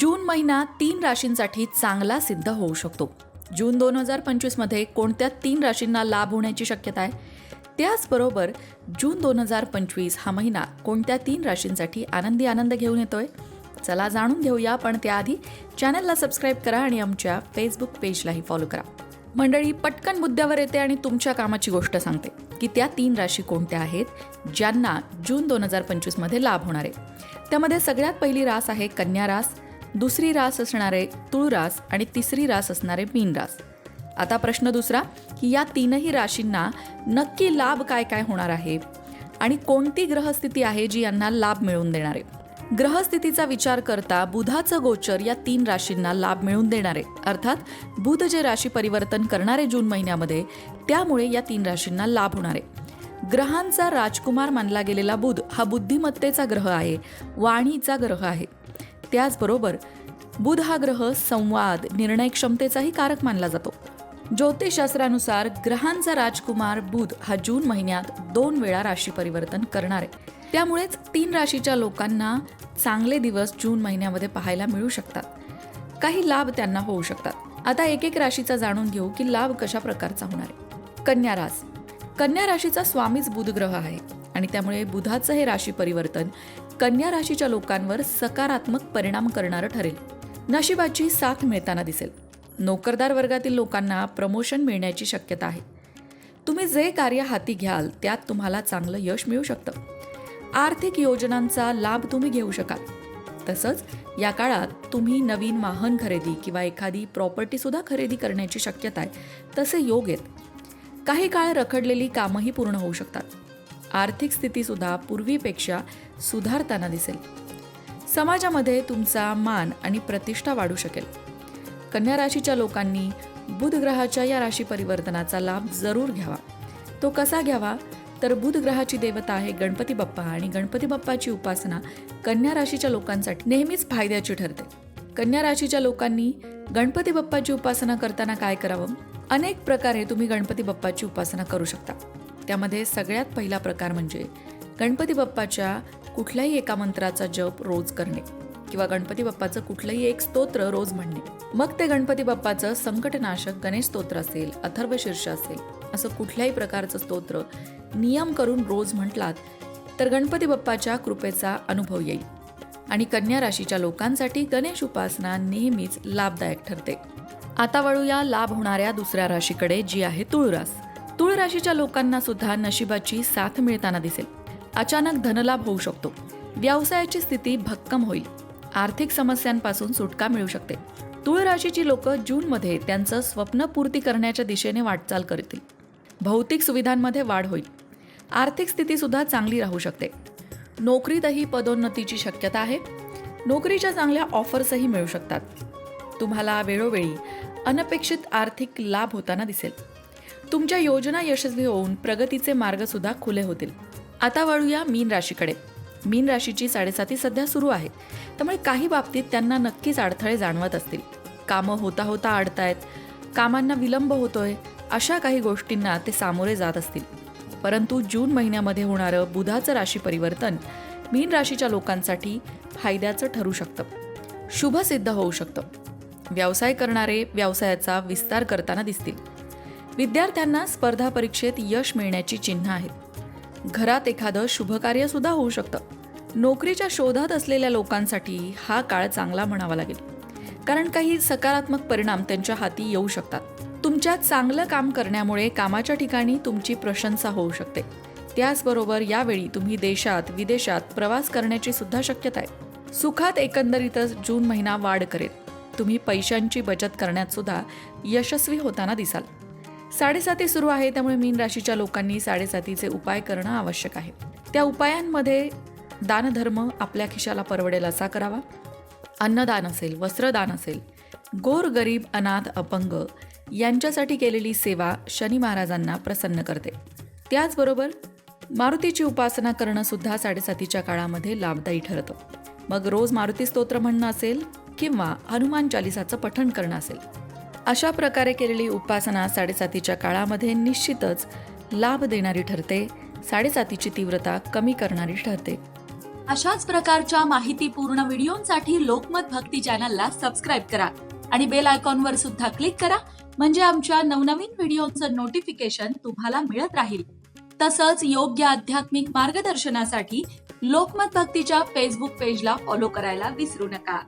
जून महिना तीन राशींसाठी चांगला सिद्ध होऊ शकतो. जून दोन हजार पंचवीसमध्ये कोणत्या तीन राशींना लाभ होण्याची शक्यता आहे? त्याचबरोबर जून दोन हजार पंचवीस हा महिना कोणत्या तीन राशींसाठी आनंदी आनंद घेऊन येतोय? चला जाणून घेऊया पण त्याआधी चॅनलला सबस्क्राईब करा आणि आमच्या फेसबुक पेजलाही फॉलो करा. मंडळी पटकन मुद्द्यावर येते आणि तुमच्या कामाची गोष्ट सांगते की त्या तीन राशी कोणत्या आहेत ज्यांना जून दोन हजार पंचवीसमध्ये लाभ होणार आहे. त्यामध्ये सगळ्यात पहिली रास आहे कन्या रास. दुसरी रास असणारे तुळ रास आणि तिसरी रास असणारे मीन रास आता प्रश्न दुसरा की या तीनही राशींना नक्की लाभ काय काय होणार आहे? आणि कोणती ग्रहस्थिती आहे जी यांना लाभ मिळवून देणार? आहे ग्रहस्थितीचा विचार करता बुधाचं गोचर या तीन राशींना लाभ मिळवून देणारे. अर्थात बुध जे राशी परिवर्तन करणारे जून महिन्यामध्ये त्यामुळे या तीन राशींना लाभ होणार. आहे ग्रहांचा राजकुमार मानला गेलेला बुध हा बुद्धिमत्तेचा ग्रह आहे वाणीचा ग्रह आहे. त्याचबरोबर बुध हा ग्रह संवाद निर्णय क्षमतेचाही कारक मानला जातो. ज्योतिषशास्त्रानुसार ग्रहांचा राजकुमार बुध हा जून महिन्यात दोन वेळा राशी परिवर्तन करणार आहे. त्यामुळेच तीन राशीच्या लोकांना चांगले दिवस जून महिन्यामध्ये पाहायला मिळू शकतात. काही लाभ त्यांना होऊ शकतात. आता एक एक राशीचा जाणून घेऊ की लाभ कशा प्रकारचा होणार आहे. कन्या रास. कन्या राशीचा स्वामीच बुध ग्रह आहे. आणि त्यामुळे बुधाचं हे राशी परिवर्तन कन्या राशीच्या लोकांवर सकारात्मक परिणाम करणारं ठरेल. नशिबाची साथ मिळताना दिसेल. नोकरदार वर्गातील लोकांना प्रमोशन मिळण्याची शक्यता आहे. तुम्ही जे कार्य हाती घ्याल त्यात तुम्हाला चांगलं यश मिळू शकतं. आर्थिक योजनांचा लाभ तुम्ही घेऊ शकाल. तसंच या काळात तुम्ही नवीन वाहन खरेदी किंवा एखादी प्रॉपर्टी सुद्धा खरेदी करण्याची शक्यता आहे तसे योग आहेत. काही काळ रखडलेली कामंही पूर्ण होऊ शकतात. आर्थिक स्थितीसुद्धा पूर्वीपेक्षा सुधारताना दिसेल. समाजामध्ये तुमचा मान आणि प्रतिष्ठा वाढू शकेल. कन्या राशीच्या लोकांनी बुध ग्रहाच्या या राशी परिवर्तनाचा लाभ जरूर घ्यावा. तो कसा घ्यावा? तर बुध ग्रहाची देवता आहे गणपती बाप्पा आणि गणपती बाप्पाची उपासना कन्या राशीच्या लोकांसाठी नेहमीच फायद्याची ठरते. कन्या राशीच्या लोकांनी गणपती बाप्पाची उपासना करताना काय करावं? अनेक प्रकारे तुम्ही गणपती बाप्पाची उपासना करू शकता. त्यामध्ये सगळ्यात पहिला प्रकार म्हणजे गणपती बाप्पाच्या कुठल्याही एका मंत्राचा जप रोज करणे किंवा गणपती बाप्पाचं कुठलंही एक स्तोत्र रोज म्हणणे. मग ते गणपती बाप्पाचं संकटनाशक गणेश स्तोत्र असेल अथर्व शीर्ष असेल असं कुठल्याही प्रकारचं स्तोत्र नियम करून रोज म्हटलात तर गणपती बाप्पाच्या कृपेचा अनुभव येईल. आणि कन्या राशीच्या लोकांसाठी गणेश उपासना नेहमीच लाभदायक ठरते. आता वळूया लाभ होणाऱ्या दुसऱ्या राशीकडे जी आहे तुळरास. तुळ राशीच्या लोकांना सुद्धा नशिबाची साथ मिळताना दिसेल. अचानक धनलाभ होऊ शकतो. व्यवसायाची स्थिती भक्कम होईल. आर्थिक समस्यांपासून सुटका मिळू शकते. तुळ राशीची लोक जूनमध्ये त्यांचं स्वप्न पूर्ती करण्याच्या दिशेने वाटचाल करतील. भौतिक सुविधांमध्ये वाढ होईल. आर्थिक स्थिती सुद्धा चांगली राहू शकते. नोकरीतही पदोन्नतीची शक्यता आहे. नोकरीच्या चांगल्या ऑफर्सही मिळू शकतात. तुम्हाला वेळोवेळी अनपेक्षित आर्थिक लाभ होताना दिसेल. तुमच्या योजना यशस्वी होऊन प्रगतीचे मार्ग सुद्धा खुले होतील. आता वळूया मीन राशीकडे. मीन राशीची साडेसाती सध्या सुरू आहे त्यामुळे काही बाबतीत त्यांना नक्कीच अडथळे जाणवत असतील. कामं होता होता अडतायत. कामांना विलंब होतोय. अशा काही गोष्टींना ते सामोरे जात असतील. परंतु जून महिन्यामध्ये होणारं बुधाचं राशी परिवर्तन मीन राशीच्या लोकांसाठी फायद्याचं ठरू शकतं. शुभसिद्ध होऊ शकतं. व्यवसाय करणारे व्यवसायाचा विस्तार करताना दिसतील. विद्यार्थ्यांना स्पर्धा परीक्षेत यश मिळण्याची चिन्ह आहेत. घरात एखादं शुभकार्य सुद्धा होऊ शकतं. नोकरीच्या शोधात असलेल्या लोकांसाठी हा काळ चांगला म्हणावा लागेल. कारण काही सकारात्मक परिणाम त्यांच्या हाती येऊ शकतात. तुमच्या चांगलं काम करण्यामुळे कामाच्या ठिकाणी तुमची प्रशंसा होऊ शकते. त्याचबरोबर यावेळी तुम्ही देशात विदेशात प्रवास करण्याची सुद्धा शक्यता आहे. सुखात एकंदरीतच जून महिना वाढ करेल. तुम्ही पैशांची बचत करण्यात सुद्धा यशस्वी होताना दिसाल. साडेसाती सुरू आहे त्यामुळे मीन राशीच्या लोकांनी साडेसातीचे उपाय करणं आवश्यक आहे. त्या उपायांमध्ये दानधर्म आपल्या खिशाला परवडेल असा करावा. अन्नदान असेल वस्त्रदान असेल गोर गरीब अनाथ अपंग यांच्यासाठी केलेली सेवा शनी महाराजांना प्रसन्न करते. त्याचबरोबर मारुतीची उपासना करणं सुद्धा साडेसातीच्या काळामध्ये लाभदायी ठरतं. मग रोज मारुती स्तोत्र म्हणणं असेल किंवा हनुमान चालिसाचं पठण करणं असेल. अशा प्रकारे केलेली उपासना साडेसातीच्या काळामध्ये निश्चितच लाभ देणारी ठरते साडेसातीची तीव्रता कमी करणारी ठरते. अशाच प्रकारच्या माहितीपूर्ण व्हिडिओंसाठी लोकमत भक्ती चॅनलला सबस्क्राईब करा आणि बेल आयकॉनवर सुद्धा क्लिक करा म्हणजे आमच्या नवनवीन व्हिडिओचं नोटिफिकेशन तुम्हाला मिळत राहील. तसंच योग्य आध्यात्मिक मार्गदर्शनासाठी लोकमत भक्तीच्या फेसबुक पेजला फॉलो करायला विसरू नका.